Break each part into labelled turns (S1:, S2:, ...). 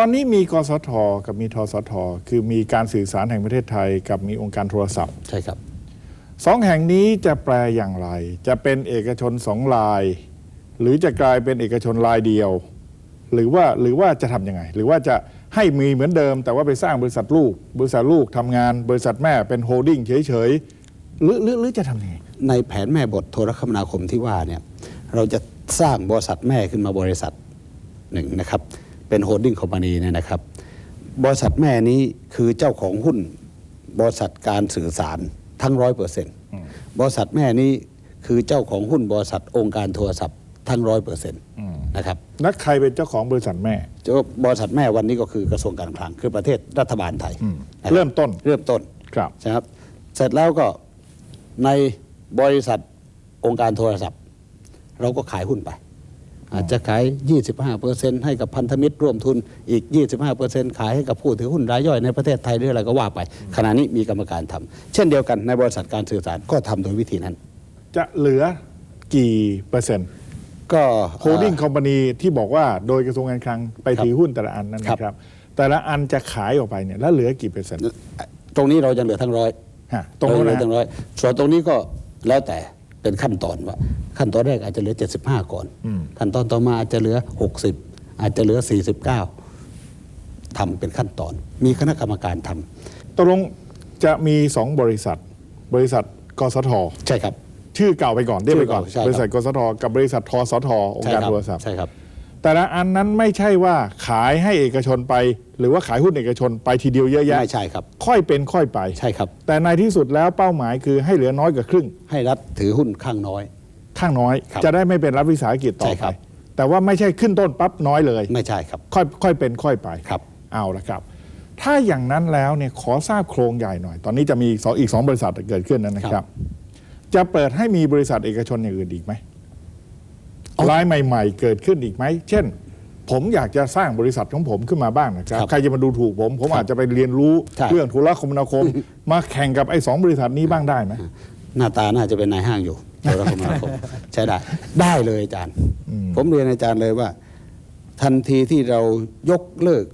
S1: ตอนนี้มีกสทกับมีทสท คือมีการสื่อสารแห่งประเทศไทย กับมีองค์การโทรศัพท์
S2: ใช่ครับ
S1: สองแห่งนี้จะแปลอย่างไร จะเป็นเอกชนสองราย หรือจะกลายเป็นเอกชนรายเดียว หรือว่าหรือว่าจะทำยังไง หรือว่าจะให้มีเหมือนเดิม แต่ว่าไปสร้างบริษัทลูก บริษัทลูกทำงาน บริษัทแม่เป็นโฮลดิ้งเฉยๆหรือหรือหรือจะทำยังไง
S2: ในแผนแม่บทโทรคมนาคมที่ว่าเนี่ยเราจะสร้างบริษัทแม่ขึ้นมาบริษัทหนึ่งนะครับ เป็นโฮลดิ้งคอมพานีเนี่ยนะครับ บริษัทแม่นี้คือเจ้าของหุ้นบริษัทการสื่อสารทั้งร้อยเปอร์เซ็นต์บริษัทแม่นี้คือเจ้าของหุ้นบริษัทองค์การโทรศัพท์ทั้งร้อยเปอร์เซ็นต์นะครับ
S1: นักใครเป็นเจ้าของบริษัทแม่
S2: เจ้าบริษัทแม่วันนี้ก็คือกระทรวงการคลังคือประเทศรัฐบาลไทยนะครับ
S1: เริ่มต้น
S2: เริ่มต้น
S1: ครับ
S2: นะครับ เสร็จแล้วก็ในบริษัทองค์การโทรศัพท์ เราก็ขายหุ้นไป อาจจะขาย 25%ให้กับพันธมิตรร่วมทุนอีก 25%ขายให้กับผู้ถือหุ้นรายย่อยในประเทศไทยหรืออะไรก็ว่าไป ขณะนี้มีกรรมการทำเช่นเดียวกันในบริษัทการสื่อสารก็ทำโดยวิธีนั้น
S1: จะเหลือกี่เปอร์เซ็นต์
S2: ก็
S1: โฮลดิ้งคอมพานีที่บอกว่าโดยกระทรวงการคลังไป
S2: ครับ
S1: ถือหุ้นแต่ละอันนั้น
S2: ครับ
S1: นะครับ แต่ละอันจะขายออกไปเนี่ยแล้วเหลือกี่เปอร์เซ็นต์
S2: ตรงนี้เราจะเหลือทั้งร้อย
S1: ฮะตรงนู้น
S2: เหลื
S1: นะ
S2: อทั้งร้อยส่วนตรงนี้ก็แล้วแต่ เป็นขั้นตอนว่า ขั้นตอนแรกอาจจะเหลือ 75 ก่อน ขั้นตอนต่อมาอาจจะเหลือ 60 อาจจะเหลือ 49ทำเป็นขั้นตอน มีคณะกรรมการทำ
S1: ตกลงจะมีสองบริษัท บริษัทกสท
S2: ใช่ครับ
S1: ชื่อเก่าไปก่อนเรียกไปก่อน
S2: ชื่อเก่าใช่ครับ
S1: บริษัทกสทกับบริษัททสทองค์การโทรศัพท์
S2: ใช่ครับ
S1: แต่ละอันนั้นไม่ใช่ว่าขายให้เอกชนไป หรือว่าขายหุ้นเอกชนไปทีเดียวเยอะแยะ
S2: ไม่ใช่ครับ
S1: ค่อยเป็นค่อยไป
S2: ใช่ครับ
S1: แต่ในที่สุดแล้วเป้าหมายคือให้เหลือน้อยกว่าครึ่ง
S2: ให้รัฐถือหุ้นข้างน้อย
S1: ข้างน้อย
S2: ครับ
S1: จะได้ไม่เป็นรัฐวิสาหกิจต่อ
S2: ใช่
S1: ไป
S2: ครับ
S1: แต่ว่าไม่ใช่ขึ้นต้นปั๊บน้อยเลย
S2: ไม่ใช่ครับ
S1: ค่อยค่อยเป็นค่อยไป
S2: ครับ
S1: เอาละครับ ถ้าอย่างนั้นแล้วเนี่ยขอทราบโครงใหญ่หน่อย ตอนนี้จะมีอีกสองอีกสองบริษัทเกิดขึ้นนะค
S2: ครั
S1: รับ
S2: บ
S1: จะเปิดให้มีบริษัทเอกชนอย่างอื่นอีกไหม รายใหม่ๆ เกิดขึ้นอีกไหม เช่น ผมอยากจะสร้างบริษัทของผมขึ้นมาบ้างนะครับ
S2: ครับ
S1: ใครจะมาดูถูกผม ผม
S2: ครับ
S1: อาจจะไปเรียนรู้
S2: ใช่
S1: เรื่องธุรคมนาคม มาแข่งกับไอ้สองบริษัทนี้บ้างได้ไหม
S2: หน้าตาน่าจะเป็นนายห้างอยู่โทรคมนาคมใช่ได้ได้เลยอาจารย์ ผมเรียนอาจารย์เลยว่า ทันทีที่เรายกเลิก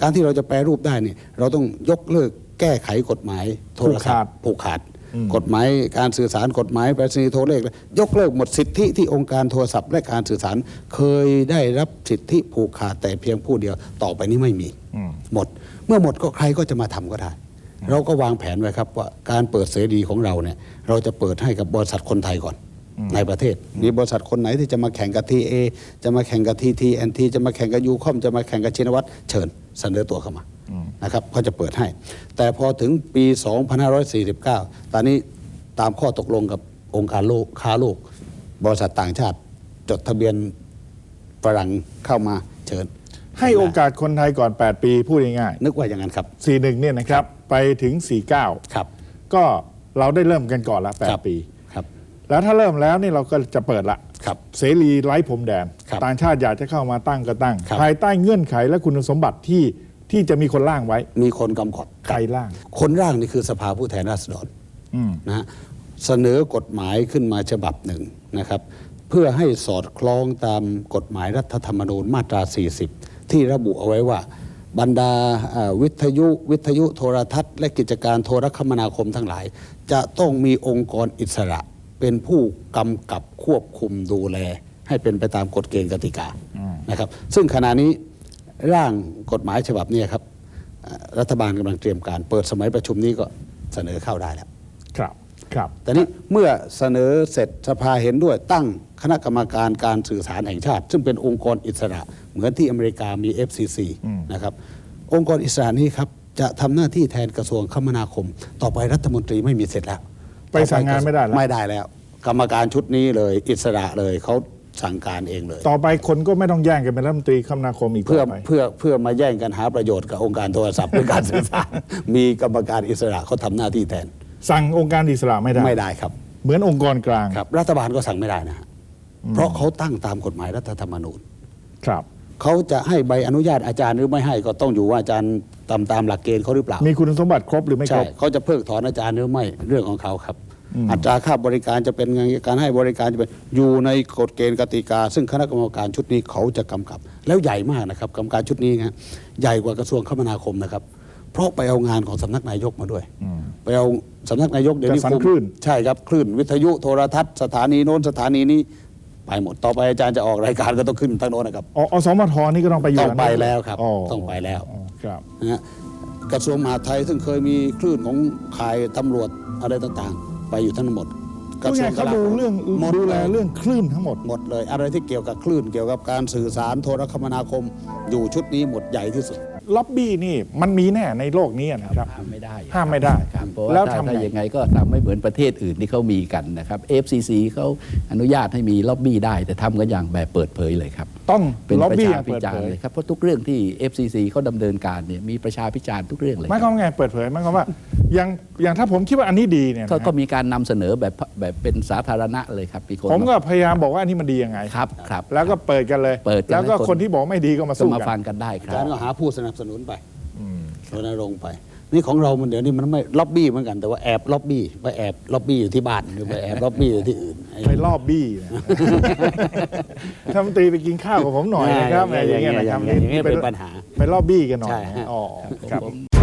S2: การที่เราจะแปรรูปได้เนี่ย เราต้องยกเลิกแก้ไขกฎหมายโทรศัพท์ผูกขาด กฎหมายการสื่อสารกฎหมายไปรษณีย์โทรเลข ยกเลิกหมดสิทธิที่องค์การโทรศัพท์และการสื่อสารเคยได้รับสิทธิผูกขาดแต่เพียงผู้เดียวต่อไปนี้ไม่มี
S1: อืม
S2: หมด เมื่อหมดก็ใครก็จะมาทำก็ได้ เราก็วางแผนไว้ครับว่าการเปิดเสรีของเราเนี่ยเราจะเปิดให้กับบริษัทคนไทยก่อนในประเทศ มีบริษัทคนไหนที่จะมาแข่งกับทีเอจะมาแข่งกับทีทีแอนทีจะมาแข่งกับยูคอมจะมาแข่งกับชินวัตรเชิญเสนอตัวเข้ามา นะครับเขาจะเปิดให้ แต่พอถึงปี 2549 ตอนนี้ตามข้อตกลงกับองค์การโลกค้าโลก บริษัทต่างชาติจดทะเบียนฝรั่งเข้ามาเชิญ
S1: ให้โอกาสคนไทยก่อน 8 ปีพูดง่าย
S2: นึกว่าอย่างนั้นครับ
S1: ๆ41เนี่ยนะครับ ไปถึง 49
S2: ครับ
S1: ก็เราได้เริ่มกันก่อนละ
S2: ครับ
S1: 8 ปี
S2: ครับ
S1: แล้วถ้าเริ่มแล้วนี่เราก็จะเปิดละ
S2: ครับ
S1: เสรีไร้พรมแดน
S2: ครับ
S1: ต่างชาติอยากจะเข้ามาตั้งก็ตั้ง
S2: ครับ
S1: ภายใต้เงื่อนไขและคุณสมบัติที่ ที่จะมีคนร่างไว้
S2: มีคนกำกับ
S1: ใครร่าง
S2: คนร่างนี่คือสภาผู้แทนราษฎร
S1: อืม
S2: นะฮะเสนอกฎหมายขึ้นมาฉบับหนึ่งนะครับ เพื่อให้สอดคล้องตามกฎหมายรัฐธรรมนูญมาตรา 40 ที่ระบุเอาไว้ว่า บรรดาเอ่อวิทยุวิทยุโทรทัศน์ และกิจการโทรคมนาคมทั้งหลาย จะต้องมีองค์กรอิสระเป็นผู้กำกับควบคุมดูแล ให้เป็นไปตามกฎเกณฑ์กติกานะครับ ซึ่งขณะนี้ ร่างกฎหมายฉบับนี้ครับเอ่อรัฐบาลกำลังเตรียมการ เปิดสมัยประชุมนี้ก็เสนอเข้าได้แล้ว
S1: ครับครับ
S2: แต่นี้เมื่อเสนอเสร็จสภาเห็นด้วยตั้งคณะกรรมการการสื่อสารแห่งชาติ ซึ่งเป็นองค์กรอิสระ เหมือนที่อเมริกามี FCC นะครับองค์กรอิสระนี้ครับจะทำหน้าที่แทนกระทรวงคมนาคม ต่อไปรัฐมนตรีไม่มีเสร็จแล้ว
S1: ไปสั่งงานไม่ได้แล้ว
S2: ไม่ได้แล้ว กรรมการชุดนี้เลยอิสระเลยเขา สั่งการเองเลย
S1: ต่อไปคนก็ไม่ต้องแย่งกันเป็นรัฐมนตรีคมนาคมอีก
S2: เพื่อ
S1: ต่อไป
S2: เพื่อเพื่อมาแย่งกันหาประโยชน์กับองค์การโทรศัพท์หรือการสื่อสารมีกรรมการอิสระเขาทำหน้าที่แทน
S1: สั่งองค์การอิสระไม่ได้
S2: ไม่ได้ครับ
S1: เหมือนองค์กรกลาง
S2: ครับ รัฐบาลก็สั่งไม่ได้นะฮะเพราะเขาตั้งตามกฎหมายรัฐธรรมนูญ
S1: ครับ
S2: เขาจะให้ใบอนุญาตอาจารย์หรือไม่ให้ก็ต้องอยู่ว่าอาจารย์ตามตามหลักเกณฑ์เขาหรือเปล่า
S1: มีคุณสมบัติครบหรือไม่ค
S2: ใช่
S1: รบ
S2: เขาจะเพิกถอนอาจารย์หรือไม่เรื่องของเขาครับ อัตราค่าบริการจะเป็นไงการให้บริการจะเป็นอยู่ในกฎเกณฑ์กติกา ซึ่งคณะกรรมการชุดนี้เขาจะกำกับ แล้วใหญ่มากนะครับกรรมการชุดนี้นะใหญ่กว่ากระทรวงคมนาคมนะครับ เพราะไปเอางานของสำนักนายกมาด้วยไปเอาสำนักนายกเดี๋ยวนี้
S1: จัดสรร
S2: คุม
S1: คลื่น
S2: ใช่ครับคลื่นวิทยุโทรทัศน์สถานีโน้นสถานีนี้ไปหมดต่อไปอาจารย์จะออกรายการก็ต้องขึ้นทางโน้นนะครับ
S1: ออสมทนี่ก็ต้องไปอยู่
S2: ต้องไปแล้วครับ
S1: อ๋อ
S2: ต้องไปแล้ว
S1: อ๋อครับ
S2: นะฮะกระทรวงมหาดไทยซึ่งเคยมีคลื่นของข่ายตำรวจอะไรต่างๆ ไปอยู่ทั้งหมดกระทรวง
S1: เขาดูเรื่อง
S2: หมด
S1: ดูแล
S2: ย
S1: เรื่องคลื่นทั้งหมด
S2: หมดเลย อะไรที่เกี่ยวกับคลื่นเกี่ยวกับการสื่อสารโทรคมนาคม อยู่ชุดนี้หมดใหญ่ที่สุด
S1: ล็อบบี้นี่มันมีแน่ในโลกนี้นะครับ
S3: ห้ามไม่ได้
S1: ห้ามไม่ได้
S3: ครับเพราะ
S1: แล้
S3: ว่าวถ้า
S1: ทำไง
S3: ถ้ายังไงก็ทำไม่เหมือนประเทศอื่นที่เขามีกันนะครับ FCC เขาอนุญาตให้มีล็อบบี้ได้ แต่ทำกันอย่างแบบเปิดเผยเลยครับ
S1: ต้อง
S3: เป็น
S1: ล็อบ
S3: ประ
S1: บี้อ
S3: ชา
S1: ย่าง
S3: พิ
S1: เปิด
S3: จาร
S1: เผ
S3: ณ์
S1: ย
S3: เลยครับเพราะทุกเรื่องที่ FCC เขาดำเนินการเนี่ยมีประชาพิจารณ์ทุกเรื่องเลย
S1: หมายความว่าไงเปิดเผยหมายความว่าอย่างอย่างถ้าผมคิดว่าอันนี้ดีเนี่ยนะ
S3: ก็
S1: ฮะ
S3: ก็มีการนำเสนอแบบแบบเป็นสาธารณะเลยครับมีคน
S1: ผมก็พยายามบอกว่าอันนี้มันดียังไง
S3: ครับครับ
S1: แล้วก็เปิดกันเลย
S3: เปิดกัน
S1: แล้วก็
S3: ให้คน
S1: คนที่บอกไม่ดีก็มา
S3: ก็
S1: สู้
S3: มา
S1: กั
S3: ฟั
S1: น
S3: งกันได้ค
S2: อา
S3: รั
S2: จาร
S3: บ
S2: ย์ก็หาผู้สนับสนุนไปรณรงค์ไป นี่ของเรามันเดี๋ยวนี้มันไม่ล็อบบี้เหมือนกันแต่ว่าแอบล็อบบี้ไปแอบล็อบบี้อยู่ที่บ้านหรือไปแอบล็อบบี้อยู่ที่อื่น
S1: ไปรอบบี้นะท่านรัฐมนตรีไปกินข้าวกับผมหน่อยนะครับ
S2: อย่าง
S1: อย่างเงี้ยนะครับ
S2: อย่างเงี้ยเป็นปัญหา
S1: ไปรอบบี้กันหน่อย
S2: ใช่ฮะ
S1: อ๋อครับ
S3: ผม